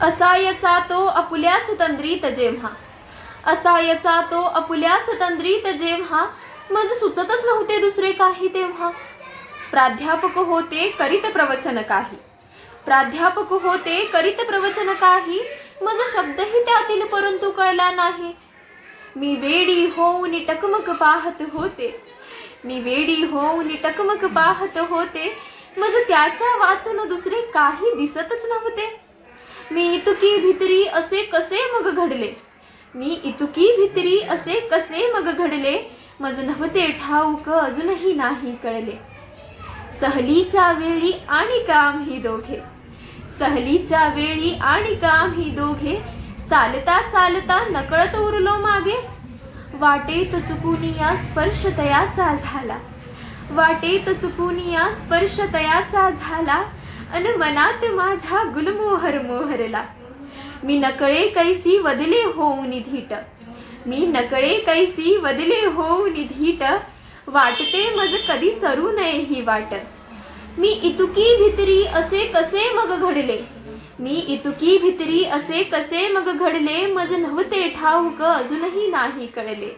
असायचा तो अपुल्याच तंद्रीत जेव्हा. असायचा तो अपुल्याच तंद्रीत जेव्हा. मज सुचतच नव्हते दुसरे काही तेव्हा. प्राध्यापक होते करीत प्रवचन काही. प्राध्यापक होते करीत प्रवचन काही. मज शब्दही त्यातील परंतु कळला नाही. मी वेडी होऊन टकमक पाहत होते. मी वेडी होऊन टकमक पाहत होते. मज त्याच्या वाचून दुसरे काही दिसतच नव्हते. मी इतुकी भितरी असे कसे मग घडले? मी इतुकी भितरी असे कसे मग घडले? मज नव्हते ठाऊक अजूनही नाही कळले. सहलीच्या वेळी आणि काम ही दोघे. सहलीच्या वेळी आणि काम ही दोघे. चालता चालता नकळत उरलो मागे. वाटेत चुकून या स्पर्श तयाचा झाला. वाटेत चुकून या स्पर्श तयाचा झाला. अन मनात माझ्या गुलमोहर मोहरला. मी नकळे कैसी वदले होऊन धीट मी नकळे कैसी वदले होऊन धीट वाटते मज कधी सरू नये ही वाट. मी इतुकी भितरी असे कसे मग घडले? मी इतुकी भितरी असे कसे मग घडले? मज नव्हते ठाऊक अजूनही नाही कळले.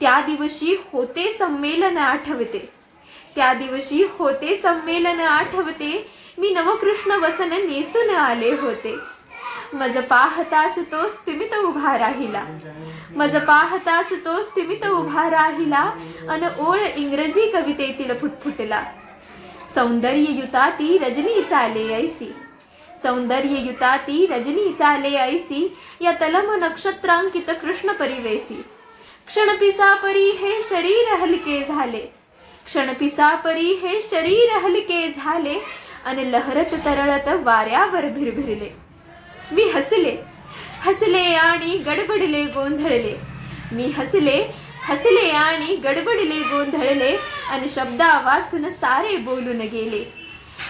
त्या दिवशी होते संमेलन आठवते. त्या दिवशी होते संमेलन आठवते. मी नवकृष्ण वसन नेसून आले होते. मज पाहताच तो स्तिमित उभा राहिला. मज पाहताच तो स्तिमित उभा राहिला अन ओळ इंग्रजी कवितेतील फुटफुटला. सौंदर्ययुता ती रजनी चाले ऐसी. सौंदर्ययुता ती रजनी चाले ऐसी या तलम नक्षत्रांकित कृष्ण परिवेसी. क्षणपिसापरी हे शरीर हलके झाले. क्षणपिसापरी हे शरीर हलके झाले आणि लहरत तरळत वाऱ्यावर भिरभिरले. मी हसले हसले आणि गडबडले गोंधळले. मी हसले हसले आणि गडबडले गोंधळले आणि शब्दा वाचून सारे बोलून गेले.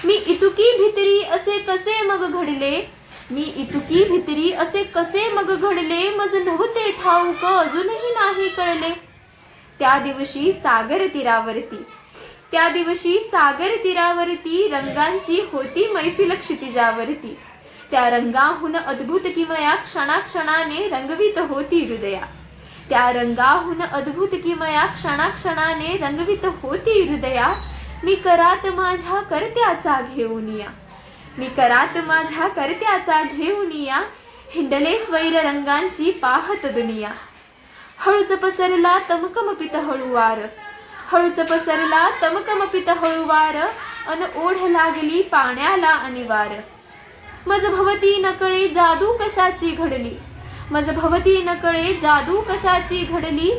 मी इतुकी भितरी असे कसे मग घडले? मी इतुकी भितरी असे कसे मग घडले? मज नव्हते ठाऊक अजूनही नाही कळले. त्या दिवशी सागर तीरावरती त्या दिवशी सागर तीरावरती रंगांची होती मैफिल क्षितिजावरती. त्या रंगाहून अद्भुत किमया क्षणाक्षणाने रंगवीत होती हृदया. त्या रंगाहून अद्भुत किमया क्षणाक्षणाने रंगवीत होती हृदया. मी करात माझ्या करत्याचा घेऊन या. मी करात माझ्या करत्याचा घेऊन या. हिंडले स्वैर रंगांची पाहत दुनिया. हळूच पसरला तमकमपित हळूवार हळूच पसरला तमकमपित हळूवार अन ओढ लागली पाण्याला अनिवार. मज भवती नकळे जादू कशाची घडली? मज भवती नकळे जादू कशाची घडली?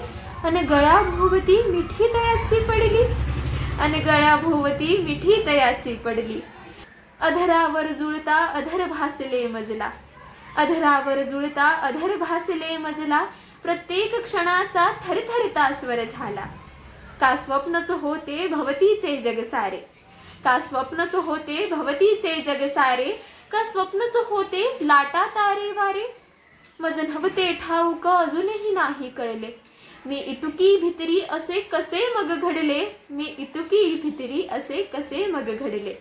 अन गळा भोवती मिठी तयाची पडली? अन गळा भोवती मिठी तयाची पडली? अधरावर जुळता अधर भासले मजला. अधरावर जुळता अधर भासले मजला. प्रत्येक क्षणाचा थरथरता स्वर झाला. का स्वप्नच होते भवतीचे जग सारे? का स्वप्नच होते भवतीचे जग सारे? का स्वप्नच होते लाटा तारे वारे? मज नव्हते ठाऊक अजूनही नाही कळले. मी इतुकी भितरी असे कसे मग घडले? मी इतुकी भितरी असे कसे मग घडले?